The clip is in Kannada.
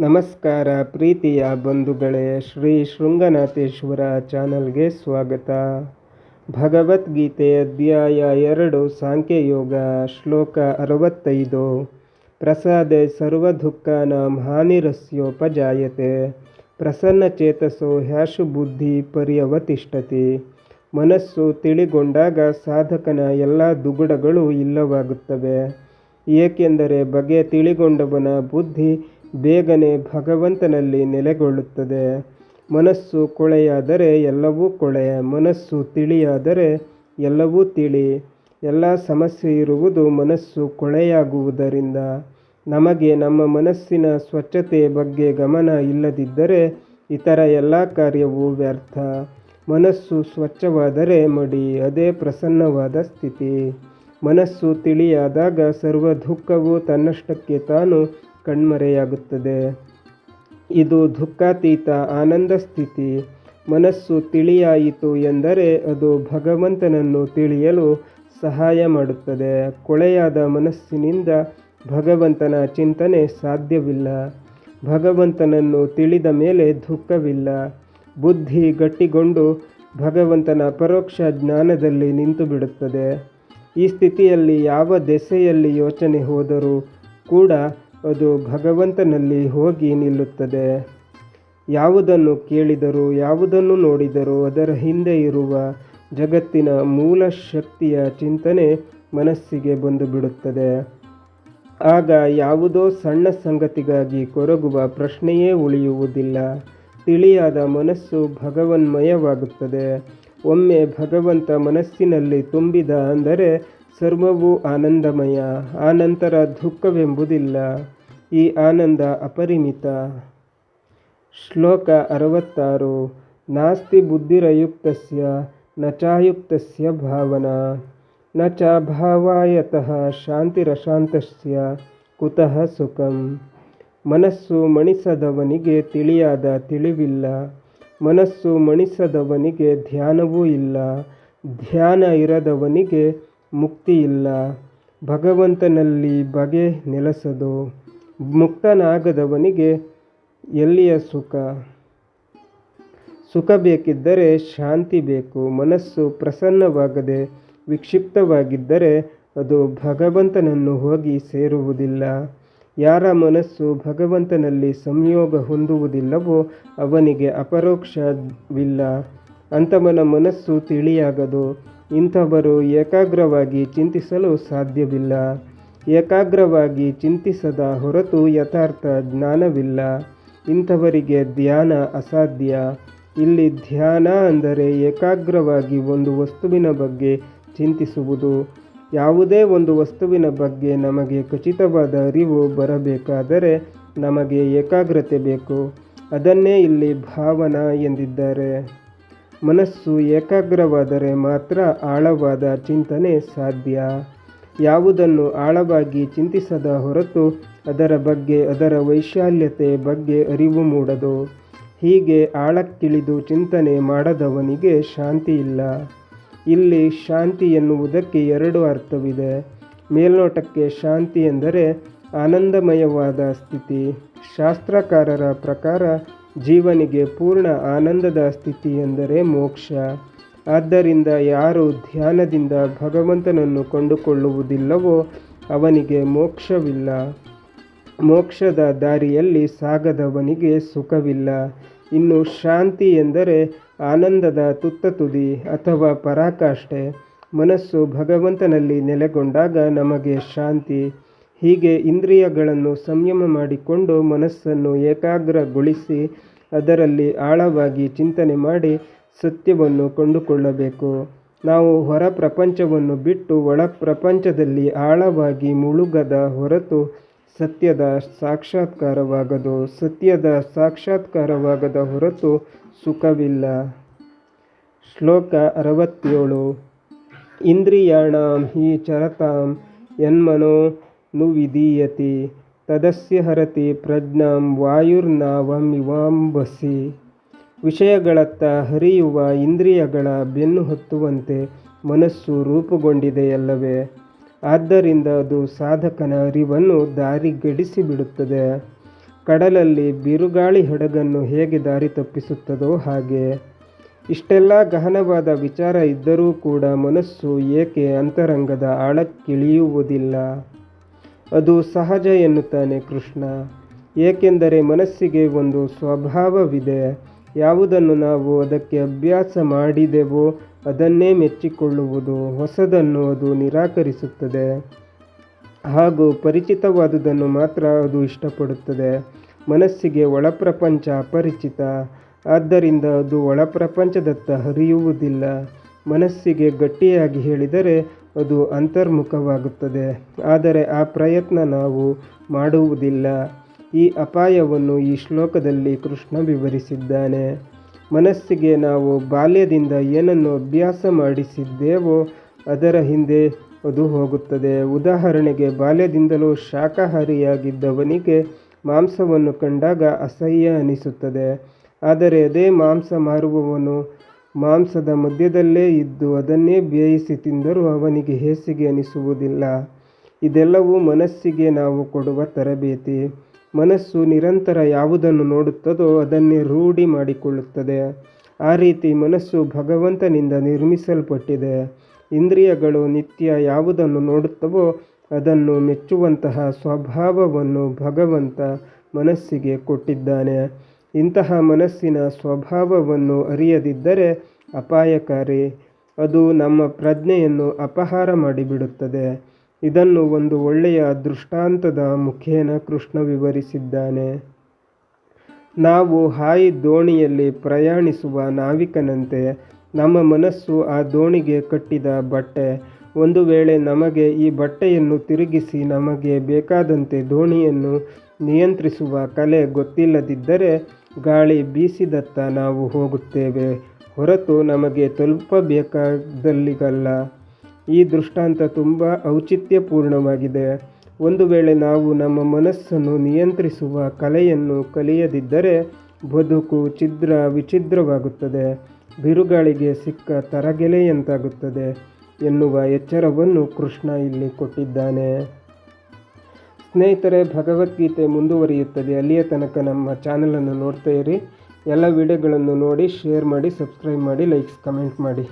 ನಮಸ್ಕಾರ ಪ್ರೀತಿಯ ಬಂಧುಗಳೇ, ಶ್ರೀ ಶೃಂಗನಾಥೇಶ್ವರ ಚಾನಲ್ಗೆ ಸ್ವಾಗತ. ಭಗವದ್ಗೀತೆ ಅಧ್ಯಾಯ ಎರಡು, ಸಾಂಖ್ಯಯೋಗ, ಶ್ಲೋಕ ಅರವತ್ತೈದು. ಪ್ರಸಾದೆ ಸರ್ವದುಃಖಾನಾಂ ಹಾನಿರಸ್ಯೋಪಜಾಯತೆ ಪ್ರಸನ್ನಚೇತಸೋ ಹ್ಯಾಶು ಬುದ್ಧಿ ಪರ್ಯವತಿಷ್ಠತಿ. ಮನಸ್ಸು ತಿಳಿಗೊಂಡಾಗ ಸಾಧಕನ ಎಲ್ಲ ದುಗುಡಗಳು ಇಲ್ಲವಾಗುತ್ತವೆ. ಏಕೆಂದರೆ ಬಗೆ ತಿಳಿಗೊಂಡವನ ಬುದ್ಧಿ ಬೇಗನೆ ಭಗವಂತನಲ್ಲಿ ನೆಲೆಗೊಳ್ಳುತ್ತದೆ. ಮನಸ್ಸು ಕೊಳೆಯಾದರೆ ಎಲ್ಲವೂ ಕೊಳೆ, ಮನಸ್ಸು ತಿಳಿಯಾದರೆ ಎಲ್ಲವೂ ತಿಳಿ. ಎಲ್ಲ ಸಮಸ್ಯೆ ಇರುವುದು ಮನಸ್ಸು ಕೊಳೆಯಾಗುವುದರಿಂದ. ನಮಗೆ ನಮ್ಮ ಮನಸ್ಸಿನ ಸ್ವಚ್ಛತೆ ಬಗ್ಗೆ ಗಮನ ಇಲ್ಲದಿದ್ದರೆ ಇತರ ಎಲ್ಲ ಕಾರ್ಯವೂ ವ್ಯರ್ಥ. ಮನಸ್ಸು ಸ್ವಚ್ಛವಾದರೆ ಮಡಿ, ಅದೇ ಪ್ರಸನ್ನವಾದ ಸ್ಥಿತಿ. ಮನಸ್ಸು ತಿಳಿಯಾದಾಗ ಸರ್ವ ದುಃಖವು ತನ್ನಷ್ಟಕ್ಕೆ ತಾನು ಕಣ್ಮರೆಯಾಗುತ್ತದೆ. ಇದು ದುಃಖಾತೀತ ಆನಂದ ಸ್ಥಿತಿ. ಮನಸ್ಸು ತಿಳಿಯಾಯಿತು ಎಂದರೆ ಅದು ಭಗವಂತನನ್ನು ತಿಳಿಯಲು ಸಹಾಯ ಮಾಡುತ್ತದೆ. ಕೊಳೆಯಾದ ಮನಸ್ಸಿನಿಂದ ಭಗವಂತನ ಚಿಂತನೆ ಸಾಧ್ಯವಿಲ್ಲ. ಭಗವಂತನನ್ನು ತಿಳಿದ ಮೇಲೆ ದುಃಖವಿಲ್ಲ. ಬುದ್ಧಿ ಗಟ್ಟಿಗೊಂಡು ಭಗವಂತನ ಪರೋಕ್ಷ ಜ್ಞಾನದಲ್ಲಿ ನಿಂತು ಬಿಡುತ್ತದೆ ಈ ಸ್ಥಿತಿಯಲ್ಲಿ ಯಾವ ದೆಸೆಯಲ್ಲಿ ಯೋಚನೆ ಹೋದರೂ ಕೂಡ ಅದು ಭಗವಂತನಲ್ಲಿ ಹೋಗಿ ನಿಲ್ಲುತ್ತದೆ. ಯಾವುದನ್ನು ಕೇಳಿದರೂ, ಯಾವುದನ್ನು ನೋಡಿದರೂ ಅದರ ಹಿಂದೆ ಇರುವ ಜಗತ್ತಿನ ಮೂಲ ಶಕ್ತಿಯ ಚಿಂತನೆ ಮನಸ್ಸಿಗೆ ಬಂದು ಬಿಡುತ್ತದೆ. ಆಗ ಯಾವುದೋ ಸಣ್ಣ ಸಂಗತಿಗಾಗಿ ಕೊರಗುವ ಪ್ರಶ್ನೆಯೇ ಉಳಿಯುವುದಿಲ್ಲ. ತಿಳಿಯಾದ ಮನಸ್ಸು ಭಗವನ್ಮಯವಾಗುತ್ತದೆ. ಒಮ್ಮೆ ಭಗವಂತ ಮನಸ್ಸಿನಲ್ಲಿ ತುಂಬಿದ ಅಂದರೆ ಸರ್ವವೂ ಆನಂದಮಯ, ಆನಂತರ ದುಃಖವೆಂಬುದಿಲ್ಲ, ಈ ಆನಂದ ಅಪರಿಮಿತ. ಶ್ಲೋಕ ಅರವತ್ತಾರು, ನಾಸ್ತಿ ಬುದ್ಧಿರಯುಕ್ತಸ್ಯ ನ ಭಾವನಾ. ನ ಚ ಭಾವಾಯತಃ ಶಾಂತಿರಶಾಂತಸ್ಯ, ಕುತಃ ಸುಖಂ. ಮನಸ್ಸು ಮಣಿಸದವನಿಗೆ ತಿಳಿಯಾದ ತಿಳಿವಿಲ್ಲ, ಮನಸ್ಸು ಮಣಿಸದವನಿಗೆ ಧ್ಯಾನವೂ ಇಲ್ಲ, ಧ್ಯಾನ ಇರದವನಿಗೆ ಮುಕ್ತಿ ಇಲ್ಲ ಭಗವಂತನಲ್ಲಿ ಬಗೆ ನೆಲೆಸದು. ಮುಕ್ತನಾಗದವನಿಗೆ ಎಲ್ಲಿಯ ಸುಖ? ಸುಖ ಬೇಕಿದ್ದರೆ ಶಾಂತಿ ಬೇಕು. ಮನಸ್ಸು ಪ್ರಸನ್ನವಾಗದೆ ವಿಕ್ಷಿಪ್ತವಾಗಿದ್ದರೆ ಅದು ಭಗವಂತನನ್ನು ಹೋಗಿ ಸೇರುವುದಿಲ್ಲ. ಯಾರ ಮನಸ್ಸು ಭಗವಂತನಲ್ಲಿ ಸಂಯೋಗ ಹೊಂದುವುದಿಲ್ಲವೋ ಅವನಿಗೆ ಅಪರೋಕ್ಷವಿಲ್ಲ. ಅಂಥವನ ಮನಸ್ಸು ತಿಳಿಯಾಗದು. ಇಂಥವರು ಏಕಾಗ್ರವಾಗಿ ಚಿಂತಿಸಲು ಸಾಧ್ಯವಿಲ್ಲ. ಏಕಾಗ್ರವಾಗಿ ಚಿಂತಿಸದ ಹೊರತು ಯಥಾರ್ಥ ಜ್ಞಾನವಿಲ್ಲ. ಇಂಥವರಿಗೆ ಧ್ಯಾನ ಅಸಾಧ್ಯ. ಇಲ್ಲಿ ಧ್ಯಾನ ಅಂದರೆ ಏಕಾಗ್ರವಾಗಿ ಒಂದು ವಸ್ತುವಿನ ಬಗ್ಗೆ ಚಿಂತಿಸುವುದು. ಯಾವುದೇ ಒಂದು ವಸ್ತುವಿನ ಬಗ್ಗೆ ನಮಗೆ ಖಚಿತವಾದ ಅರಿವು ಬರಬೇಕಾದರೆ ನಮಗೆ ಏಕಾಗ್ರತೆ ಬೇಕು. ಅದನ್ನೇ ಇಲ್ಲಿ ಭಾವನಾ ಎಂದಿದ್ದಾರೆ. ಮನಸ್ಸು ಏಕಾಗ್ರವಾದರೆ ಮಾತ್ರ ಆಳವಾದ ಚಿಂತನೆ ಸಾಧ್ಯ. ಯಾವುದನ್ನು ಆಳವಾಗಿ ಚಿಂತಿಸದ ಹೊರತು ಅದರ ಬಗ್ಗೆ, ಅದರ ವೈಶಾಲ್ಯತೆ ಬಗ್ಗೆ ಅರಿವು ಮೂಡದು. ಹೀಗೆ ಆಳಕ್ಕಿಳಿದು ಚಿಂತನೆ ಮಾಡದವನಿಗೆ ಶಾಂತಿ ಇಲ್ಲ. ಇಲ್ಲಿ ಶಾಂತಿ ಎನ್ನುವುದಕ್ಕೆ ಎರಡು ಅರ್ಥವಿದೆ. ಮೇಲ್ನೋಟಕ್ಕೆ ಶಾಂತಿ ಎಂದರೆ ಆನಂದಮಯವಾದ ಸ್ಥಿತಿ. ಶಾಸ್ತ್ರಕಾರರ ಪ್ರಕಾರ ಜೀವನಿಗೆ ಪೂರ್ಣ ಆನಂದದ ಸ್ಥಿತಿ ಎಂದರೆ ಮೋಕ್ಷ. ಆದ್ದರಿಂದ ಯಾರು ಧ್ಯಾನದಿಂದ ಭಗವಂತನನ್ನು ಕಂಡುಕೊಳ್ಳುವುದಿಲ್ಲವೋ ಅವನಿಗೆ ಮೋಕ್ಷವಿಲ್ಲ. ಮೋಕ್ಷದ ದಾರಿಯಲ್ಲಿ ಸಾಗದವನಿಗೆ ಸುಖವಿಲ್ಲ. ಇನ್ನು ಶಾಂತಿ ಎಂದರೆ ಆನಂದದ ತುತ್ತ ತುದಿ ಅಥವಾ ಪರಾಕಾಷ್ಠೆ. ಮನಸ್ಸು ಭಗವಂತನಲ್ಲಿ ನೆಲೆಗೊಂಡಾಗ ನಮಗೆ ಶಾಂತಿ. ಹೀಗೆ ಇಂದ್ರಿಯಗಳನ್ನು ಸಂಯಮ ಮಾಡಿಕೊಂಡು ಮನಸ್ಸನ್ನು ಏಕಾಗ್ರಗೊಳಿಸಿ ಅದರಲ್ಲಿ ಆಳವಾಗಿ ಚಿಂತನೆ ಮಾಡಿ ಸತ್ಯವನ್ನು ಕಂಡುಕೊಳ್ಳಬೇಕು. ನಾವು ಹೊರ ಪ್ರಪಂಚವನ್ನು ಬಿಟ್ಟು ಒಳ ಪ್ರಪಂಚದಲ್ಲಿ ಆಳವಾಗಿ ಮುಳುಗದ ಹೊರತು ಸತ್ಯದ ಸಾಕ್ಷಾತ್ಕಾರವಾಗದು. ಸತ್ಯದ ಸಾಕ್ಷಾತ್ಕಾರವಾಗದ ಹೊರತು ಸುಖವಿಲ್ಲ. ಶ್ಲೋಕ ಅರವತ್ತೇಳು. ಇಂದ್ರಿಯಾಣಾಂ ಹಿ ಚರತಾಂ ಯನ್ಮನೋ ನು ವಿಧೀಯತಿ ತದಸ್ಯ ಹರತೆ ಪ್ರಜ್ಞಾಂ ವಾಯುರ್ನಾವಂ ಇವಾಂಬಸಿ ವಿಷಯಗಳತ್ತ ಹರಿಯುವ ಇಂದ್ರಿಯಗಳ ಬೆನ್ನು ಹೊತ್ತುವಂತೆ ಮನಸ್ಸು ರೂಪುಗೊಂಡಿದೆಯಲ್ಲವೇ? ಆದ್ದರಿಂದ ಅದು ಸಾಧಕನ ಅರಿವನ್ನು ದಾರಿಗಡಿಸಿಬಿಡುತ್ತದೆ. ಕಡಲಲ್ಲಿ ಬಿರುಗಾಳಿ ಹಡಗನ್ನು ಹೇಗೆ ದಾರಿ ತಪ್ಪಿಸುತ್ತದೋ ಹಾಗೆ. ಇಷ್ಟೆಲ್ಲ ಗಹನವಾದ ವಿಚಾರ ಇದ್ದರೂ ಕೂಡ ಮನಸ್ಸು ಏಕೆ ಅಂತರಂಗದ ಆಳಕ್ಕಿಳಿಯುವುದಿಲ್ಲ. ಅದು ಸಹಜ ಎನ್ನುತ್ತಾನೆ ಕೃಷ್ಣ. ಏಕೆಂದರೆ ಮನಸ್ಸಿಗೆ ಒಂದು ಸ್ವಭಾವವಿದೆ. ಯಾವುದನ್ನು ನಾವು ಅದಕ್ಕೆ ಅಭ್ಯಾಸ ಮಾಡಿದೆವೋ ಅದನ್ನೇ ಮೆಚ್ಚಿಕೊಳ್ಳುವುದು, ಹೊಸದನ್ನು ಅದು ನಿರಾಕರಿಸುತ್ತದೆ. ಹಾಗೂ ಪರಿಚಿತವಾದುದನ್ನು ಮಾತ್ರ ಅದು ಇಷ್ಟಪಡುತ್ತದೆ. ಮನಸ್ಸಿಗೆ ಒಳಪ್ರಪಂಚ ಅಪರಿಚಿತ. ಆದ್ದರಿಂದ ಅದು ಒಳಪ್ರಪಂಚದತ್ತ ಹರಿಯುವುದಿಲ್ಲ. ಮನಸ್ಸಿಗೆ ಗಟ್ಟಿಯಾಗಿ ಹೇಳಿದರೆ ಅದು ಅಂತರ್ಮುಖವಾಗುತ್ತದೆ. ಆದರೆ ಆ ಪ್ರಯತ್ನ ನಾವು ಮಾಡುವುದಿಲ್ಲ. ಈ ಅಪಾಯವನ್ನು ಈ ಶ್ಲೋಕದಲ್ಲಿ ಕೃಷ್ಣ ವಿವರಿಸಿದ್ದಾನೆ. ಮನಸ್ಸಿಗೆ ನಾವು ಬಾಲ್ಯದಿಂದ ಏನನ್ನು ಅಭ್ಯಾಸ ಮಾಡಿಸಿದ್ದೇವೋ ಅದರ ಹಿಂದೆ ಅದು ಹೋಗುತ್ತದೆ. ಉದಾಹರಣೆಗೆ, ಬಾಲ್ಯದಿಂದಲೂ ಶಾಖಾಹಾರಿಯಾಗಿದ್ದವನಿಗೆ ಮಾಂಸವನ್ನು ಕಂಡಾಗ ಅಸಹ್ಯ ಅನಿಸುತ್ತದೆ. ಆದರೆ ಅದೇ ಮಾಂಸ ಮಾರುವವನು ಮಾಂಸದ ಮಧ್ಯದಲ್ಲೇ ಇದ್ದು ಅದನ್ನೇ ಬೇಯಿಸಿ ತಿಂದರೂ ಅವನಿಗೆ ಹೇಸಿಗೆ ಅನಿಸುವುದಿಲ್ಲ. ಇದೆಲ್ಲವೂ ಮನಸ್ಸಿಗೆ ನಾವು ಕೊಡುವ ತರಬೇತಿ. ಮನಸ್ಸು ನಿರಂತರ ಯಾವುದನ್ನು ನೋಡುತ್ತದೋ ಅದನ್ನೇ ರೂಢಿ ಮಾಡಿಕೊಳ್ಳುತ್ತದೆ. ಆ ರೀತಿ ಮನಸ್ಸು ಭಗವಂತನಿಂದ ನಿರ್ಮಿಸಲ್ಪಟ್ಟಿದೆ. ಇಂದ್ರಿಯಗಳು ನಿತ್ಯ ಯಾವುದನ್ನು ನೋಡುತ್ತವೋ ಅದನ್ನು ಮೆಚ್ಚುವಂತಹ ಸ್ವಭಾವವನ್ನು ಭಗವಂತ ಮನಸ್ಸಿಗೆ ಕೊಟ್ಟಿದ್ದಾನೆ. ಇಂತಹ ಮನಸ್ಸಿನ ಸ್ವಭಾವವನ್ನು ಅರಿಯದಿದ್ದರೆ ಅಪಾಯಕಾರಿ. ಅದು ನಮ್ಮ ಪ್ರಜ್ಞೆಯನ್ನು ಅಪಹಾರ ಮಾಡಿಬಿಡುತ್ತದೆ. ಇದನ್ನು ಒಂದು ಒಳ್ಳೆಯ ದೃಷ್ಟಾಂತದ ಮುಖೇನ ಕೃಷ್ಣ ವಿವರಿಸಿದ್ದಾನೆ. ನಾವು ಹಾಯಿ ದೋಣಿಯಲ್ಲಿ ಪ್ರಯಾಣಿಸುವ ನಾವಿಕನಂತೆ ನಮ್ಮ ಮನಸ್ಸು ಆ ದೋಣಿಗೆ ಕಟ್ಟಿದ ಬಟ್ಟೆ. ಒಂದು ವೇಳೆ ನಮಗೆ ಈ ಬಟ್ಟೆಯನ್ನು ತಿರುಗಿಸಿ ನಮಗೆ ಬೇಕಾದಂತೆ ದೋಣಿಯನ್ನು ನಿಯಂತ್ರಿಸುವ ಕಲೆ ಗೊತ್ತಿಲ್ಲದಿದ್ದರೆ ಗಾಳಿ ಬೀಸಿದತ್ತ ನಾವು ಹೋಗುತ್ತೇವೆ. ಹೊರತು ನಮಗೆ ತಲುಪಬೇಕಾದಲ್ಲಿಗಲ್ಲ ಈ ದೃಷ್ಟಾಂತ ತುಂಬ ಔಚಿತ್ಯಪೂರ್ಣವಾಗಿದೆ. ಒಂದು ವೇಳೆ ನಾವು ನಮ್ಮ ಮನಸ್ಸನ್ನು ನಿಯಂತ್ರಿಸುವ ಕಲೆಯನ್ನು ಕಲಿಯದಿದ್ದರೆ ಬದುಕು ಛಿದ್ರ ವಿಚಿದ್ರವಾಗುತ್ತದೆ ಬಿರುಗಾಳಿಗೆ ಸಿಕ್ಕ ತರಗೆಲೆಯಂತಾಗುತ್ತದೆ ಎನ್ನುವ ಎಚ್ಚರವನ್ನು ಕೃಷ್ಣ ಇಲ್ಲಿ ಕೊಟ್ಟಿದ್ದಾನೆ. ಸ್ನೇಹಿತರೆ, ಭಗವದ್ಗೀತೆ ಮುಂದುವರಿಯುತ್ತದೆ. ಅಲ್ಲಿಯ ತನಕ ನಮ್ಮ ಚಾನಲನ್ನು ನೋಡ್ತಾ ಇರಿ. ಎಲ್ಲ ವಿಡಿಯೋಗಳನ್ನು ನೋಡಿ, ಶೇರ್ ಮಾಡಿ, ಸಬ್ಸ್ಕ್ರೈಬ್ ಮಾಡಿ, ಲೈಕ್ಸ್, ಕಮೆಂಟ್ ಮಾಡಿ.